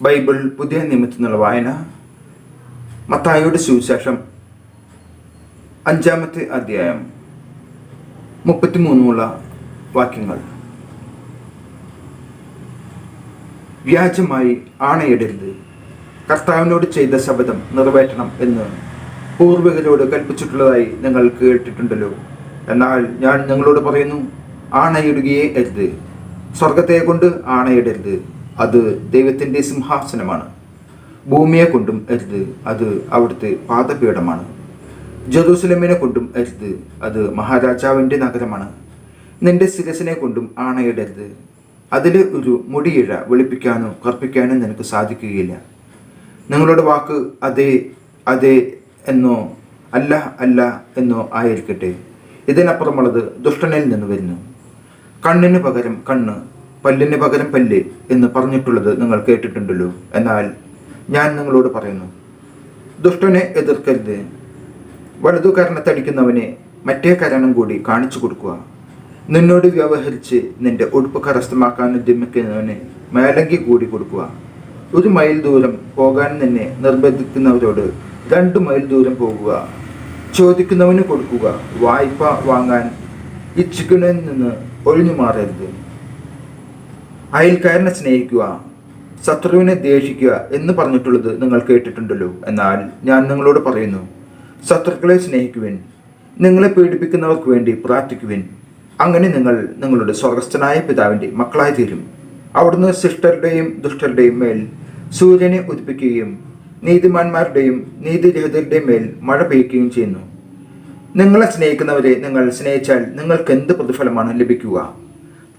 Bible പുതിയ നിയമത്തിൽ നിന്നുള്ള വായന. മത്തായിയുടെ സുവിശേഷം അഞ്ചാമത്തെ അധ്യായം മുപ്പത്തിമൂന്നുള്ള വാക്യങ്ങൾ. വ്യാജമായി ആണയിടരുത്. കർത്താവിനോട് ചെയ്ത ശബ്ദം നിറവേറ്റണം എന്ന് പൂർവികരോട് കൽപ്പിച്ചിട്ടുള്ളതായി നിങ്ങൾ കേട്ടിട്ടുണ്ടല്ലോ. എന്നാൽ ഞാൻ നിങ്ങളോട് പറയുന്നു ആണയിടുകയേ അരുത്. സ്വർഗത്തെ കൊണ്ട് ആണയിടരുത്. അത് ദൈവത്തിന്റെ സിംഹാസനമാണ്. ഭൂമിയെ കൊണ്ടും അരുത് അത് അവിടുത്തെ പാദപീഠമാണ്. ജെറൂസലമിനെ കൊണ്ടും അരുത് അത് മഹാരാജാവിന്റെ നഗരമാണ്. നിന്റെ ശിരസിനെ കൊണ്ടും ആണയിടരുത്. അതിൽ ഒരു മുടിയിഴ വെളുപ്പിക്കാനോ കർപ്പിക്കാനോ നിനക്ക് സാധിക്കുകയില്ല. നിങ്ങളുടെ വാക്ക് അതെ അതെ എന്നോ അല്ല അല്ല എന്നോ ആയിരിക്കട്ടെ. ഇതിനപ്പുറമുള്ളത് ദുഷ്ടനിൽ നിന്ന് വരുന്നു. കണ്ണിന് പകരം കണ്ണ് പല്ലിന് പകരം പല്ല് എന്ന് പറഞ്ഞിട്ടുള്ളത് നിങ്ങൾ കേട്ടിട്ടുണ്ടല്ലോ. എന്നാൽ ഞാൻ നിങ്ങളോട് പറയുന്നു ദുഷ്ടനെ എതിർക്കരുത്. വലതു കരണത്തടിക്കുന്നവനെ മറ്റേ കരണം കൂടി കാണിച്ചു കൊടുക്കുക. നിന്നോട് വ്യവഹരിച്ച് നിന്റെ ഉടുപ്പ് കരസ്ഥമാക്കാൻ ഉദ്യമിക്കുന്നവന് മേലങ്കി കൂടി കൊടുക്കുക. ഒരു മൈൽ ദൂരം പോകാൻ നിന്നെ നിർബന്ധിക്കുന്നവരോട് രണ്ട് മൈൽ ദൂരം പോകുക. ചോദിക്കുന്നവന് കൊടുക്കുക വായ്പ വാങ്ങാൻ ഇച്ഛിക്കുന്നതിൽ നിന്ന് ഒഴിഞ്ഞു മാറരുത്. അയൽക്കാരനെ സ്നേഹിക്കുക ശത്രുവിനെ ദേഷിക്കുക എന്ന് പറഞ്ഞിട്ടുള്ളത് നിങ്ങൾ കേട്ടിട്ടുണ്ടല്ലോ. എന്നാൽ ഞാൻ നിങ്ങളോട് പറയുന്നു ശത്രുക്കളെ സ്നേഹിക്കുവിൻ നിങ്ങളെ പീഡിപ്പിക്കുന്നവർക്ക് വേണ്ടി പ്രാർത്ഥിക്കുവിൻ. അങ്ങനെ നിങ്ങൾ നിങ്ങളുടെ സ്വർഗസ്ഥനായ പിതാവിന്റെ മക്കളായി തീരും. അവിടുന്ന് ശിഷ്ടരുടെയും ദുഷ്ടരുടെയും മേൽ സൂര്യനെ ഉദിപ്പിക്കുകയും നീതിമാന്മാരുടെയും നീതിരഹിതരുടെയും മേൽ മഴ പെയ്യുകയും ചെയ്യുന്നു. നിങ്ങളെ സ്നേഹിക്കുന്നവരെ നിങ്ങൾ സ്നേഹിച്ചാൽ നിങ്ങൾക്ക് എന്ത് പ്രതിഫലമാണ് ലഭിക്കുക?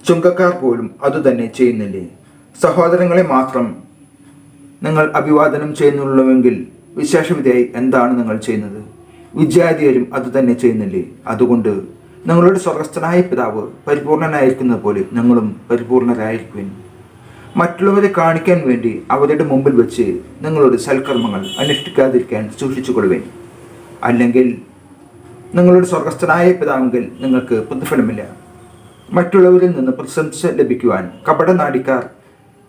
ചുങ്കക്കാർ പോലും അതുതന്നെ ചെയ്യുന്നില്ലേ? സഹോദരങ്ങളെ മാത്രം നിങ്ങൾ അഭിവാദനം ചെയ്യുന്നുള്ളുവെങ്കിൽ വിശേഷവിധയായി എന്താണ് നിങ്ങൾ ചെയ്യുന്നത്? വിദ്യാർത്ഥിയരും അതുതന്നെ ചെയ്യുന്നില്ലേ? അതുകൊണ്ട് നിങ്ങളുടെ സ്വർഗസ്ഥനായ പിതാവ് പരിപൂർണനായിരിക്കുന്നത് പോലെ നിങ്ങളും പരിപൂർണരായിരിക്കുവിൻ. മറ്റുള്ളവരെ കാണിക്കാൻ വേണ്ടി അവരുടെ മുമ്പിൽ വെച്ച് നിങ്ങളുടെ സൽക്കർമ്മങ്ങൾ അനുഷ്ഠിക്കാതിരിക്കാൻ സൂക്ഷിച്ചുകൊള്ളുവേൻ. അല്ലെങ്കിൽ നിങ്ങളുടെ സ്വർഗസ്ഥനായ പിതാവെങ്കിൽ നിങ്ങൾക്ക് പ്രതിഫലമില്ല. മറ്റുള്ളവരിൽ നിന്ന് പ്രശംസ ലഭിക്കുവാൻ കപടനാടിക്കാർ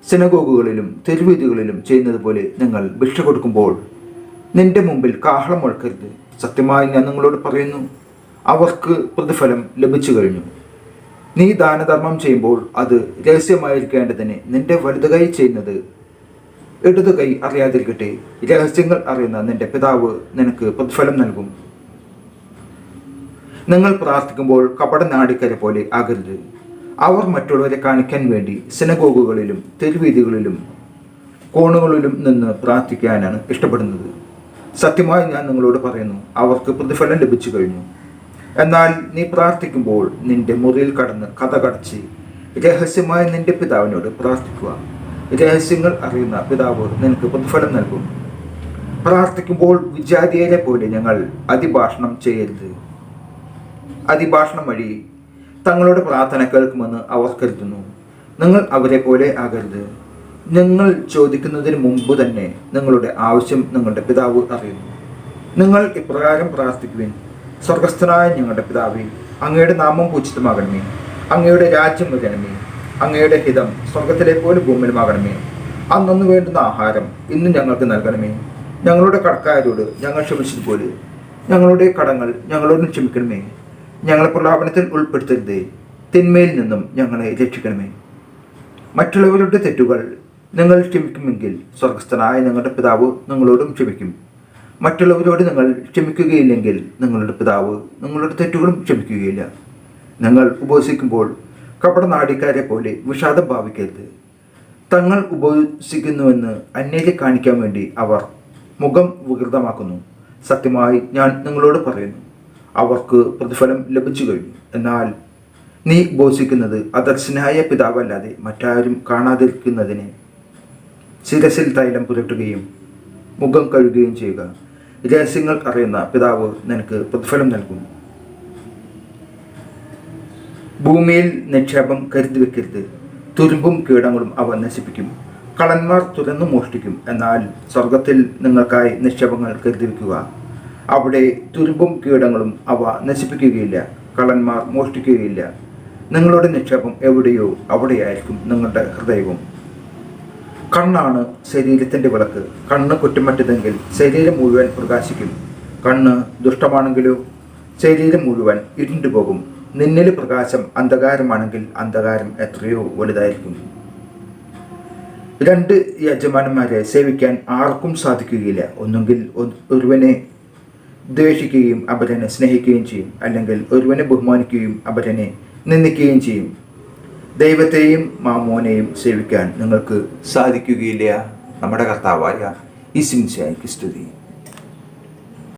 സിനഗോഗുകളിലും തെരുവീതികളിലും ചെയ്യുന്നത് പോലെ നിങ്ങൾ ഭിക്ഷ കൊടുക്കുമ്പോൾ നിന്റെ മുമ്പിൽ കാഹളം മുഴക്കരുത്. സത്യമായി ഞാൻ നിങ്ങളോട് പറയുന്നു അവർക്ക് പ്രതിഫലം ലഭിച്ചു കഴിഞ്ഞു. നീ ദാനധർമ്മം ചെയ്യുമ്പോൾ അത് രഹസ്യമായിരിക്കേണ്ടതിന് നിന്റെ വലുത് കൈ ചെയ്യുന്നത് ഇടതു കൈ അറിയാതിരിക്കട്ടെ. രഹസ്യങ്ങൾ അറിയുന്ന നിന്റെ പിതാവ് നിനക്ക് പ്രതിഫലം നൽകും. നിങ്ങൾ പ്രാർത്ഥിക്കുമ്പോൾ കപടനാടിക്കരെ പോലെ ആകരുത്. അവർ മറ്റുള്ളവരെ കാണിക്കാൻ വേണ്ടി സിനഗോഗുകളിലും തെരുവീതികളിലും കോണുകളിലും നിന്ന് പ്രാർത്ഥിക്കാനാണ് ഇഷ്ടപ്പെടുന്നത്. സത്യമായി ഞാൻ നിങ്ങളോട് പറയുന്നു അവർക്ക് പ്രതിഫലം ലഭിച്ചു കഴിഞ്ഞു. എന്നാൽ നീ പ്രാർത്ഥിക്കുമ്പോൾ നിന്റെ മുറിയിൽ കടന്ന് കഥ കടച്ച് രഹസ്യമായി നിന്റെ പിതാവിനോട് പ്രാർത്ഥിക്കുക. രഹസ്യങ്ങൾ അറിയുന്ന പിതാവ് നിനക്ക് പ്രതിഫലം നൽകും. പ്രാർത്ഥിക്കുമ്പോൾ വിജാതിയരെ പോലെ ഞങ്ങൾ അതിഭാഷണം ചെയ്യരുത്. അതിഭാഷണം വഴി തങ്ങളുടെ പ്രാർത്ഥന കേൾക്കുമെന്ന് അവർ കരുതുന്നു. നിങ്ങൾ അവരെ പോലെ ആകരുത്. നിങ്ങൾ ചോദിക്കുന്നതിന് മുമ്പ് തന്നെ നിങ്ങളുടെ ആവശ്യം നിങ്ങളുടെ പിതാവ് അറിയുന്നു. നിങ്ങൾ ഇപ്രകാരം പ്രാർത്ഥിക്കുവിൻ. സ്വർഗസ്ഥനായ ഞങ്ങളുടെ പിതാവേ അങ്ങയുടെ നാമം പൂജിതമാകണമേ. അങ്ങയുടെ രാജ്യം വരണമേ അങ്ങയുടെ ഹിതം സ്വർഗത്തിലെ പോലെ ഭൂമിയിലുമാകണമേ. അന്നു വേണ്ടുന്ന ആഹാരം ഇന്ന് ഞങ്ങൾക്ക് നൽകണമേ. ഞങ്ങളുടെ കടക്കാരോട് ഞങ്ങൾ ക്ഷമിച്ചതുപോലെ. ഞങ്ങളുടെ കടങ്ങൾ ഞങ്ങളോടും ക്ഷമിക്കണമേ. ഞങ്ങളെ പ്രലാപനത്തിൽ ഉൾപ്പെടുത്തരുതേ. തിന്മയിൽ നിന്നും ഞങ്ങളെ രക്ഷിക്കണമേ. മറ്റുള്ളവരുടെ തെറ്റുകൾ നിങ്ങൾ ക്ഷമിക്കുമെങ്കിൽ സ്വർഗസ്ഥനായ നിങ്ങളുടെ പിതാവ് നിങ്ങളോടും ക്ഷമിക്കും. മറ്റുള്ളവരോട് നിങ്ങൾ ക്ഷമിക്കുകയില്ലെങ്കിൽ നിങ്ങളുടെ പിതാവ് നിങ്ങളുടെ തെറ്റുകളും ക്ഷമിക്കുകയില്ല. നിങ്ങൾ ഉപവസിക്കുമ്പോൾ കപടനാടിക്കാരെ പോലെ വിഷാദം ഭാവിക്കരുത്. തങ്ങൾ ഉപവസിക്കുന്നുവെന്ന് അന്യരെ കാണിക്കാൻ വേണ്ടി അവർ മുഖം വികൃതമാക്കുന്നു. സത്യമായി ഞാൻ നിങ്ങളോട് പറയുന്നു. അവർക്ക് പ്രതിഫലം ലഭിച്ചു കഴിഞ്ഞു. എന്നാൽ നീ ഉപസിക്കുന്നത് അദർശനായ പിതാവല്ലാതെ മറ്റാരും കാണാതിരിക്കുന്നതിന് ശിരസിൽ തൈലം പുരട്ടുകയും മുഖം കഴുകുകയും ചെയ്യുക. രഹസ്യങ്ങൾ അറിയുന്ന പിതാവ് നിനക്ക് പ്രതിഫലം നൽകും ഭൂമിയിൽ നിക്ഷേപം കരുതി വെക്കരുത്. തുരുമ്പും കീടങ്ങളും അവ നശിപ്പിക്കും. കളന്മാർ തുരന്നു മോഷ്ടിക്കും. എന്നാൽ സ്വർഗത്തിൽ നിങ്ങൾക്കായി നിക്ഷേപങ്ങൾ കരുതി വെക്കുക. അവിടെ തുരുമ്പും കീടങ്ങളും അവ നശിപ്പിക്കുകയില്ല. കള്ളന്മാർ മോഷ്ടിക്കുകയില്ല. നിങ്ങളുടെ നിക്ഷേപം എവിടെയോ അവിടെയായിരിക്കും നിങ്ങളുടെ ഹൃദയവും. കണ്ണാണ് ശരീരത്തിന്റെ വിളക്ക്. കണ്ണ് കുറ്റമറ്റതെങ്കിൽ ശരീരം മുഴുവൻ പ്രകാശിക്കും. കണ്ണ് ദുഷ്ടമാണെങ്കിലോ? ശരീരം മുഴുവൻ ഇരുണ്ടു പോകും. നിന്നിൽ പ്രകാശം അന്ധകാരമാണെങ്കിൽ അന്ധകാരം എത്രയോ വലുതായിരിക്കും. രണ്ട് യജമാനന്മാരെ സേവിക്കാൻ ആർക്കും സാധിക്കുകയില്ല. ഒന്നുകിൽ ഒരുവനെ ദ്വേഷിക്കുകയും അപരനെ സ്നേഹിക്കുകയും ചെയ്യും. അല്ലെങ്കിൽ ഒരുവനെ ബഹുമാനിക്കുകയും അപരനെ നിന്ദിക്കുകയും ചെയ്യും. ദൈവത്തെയും മാമോനെയും സേവിക്കാൻ നിങ്ങൾക്ക് സാധിക്കുകയില്ല. നമ്മുടെ കർത്താവായ ഈ സിൻസിയായി സ്തുതി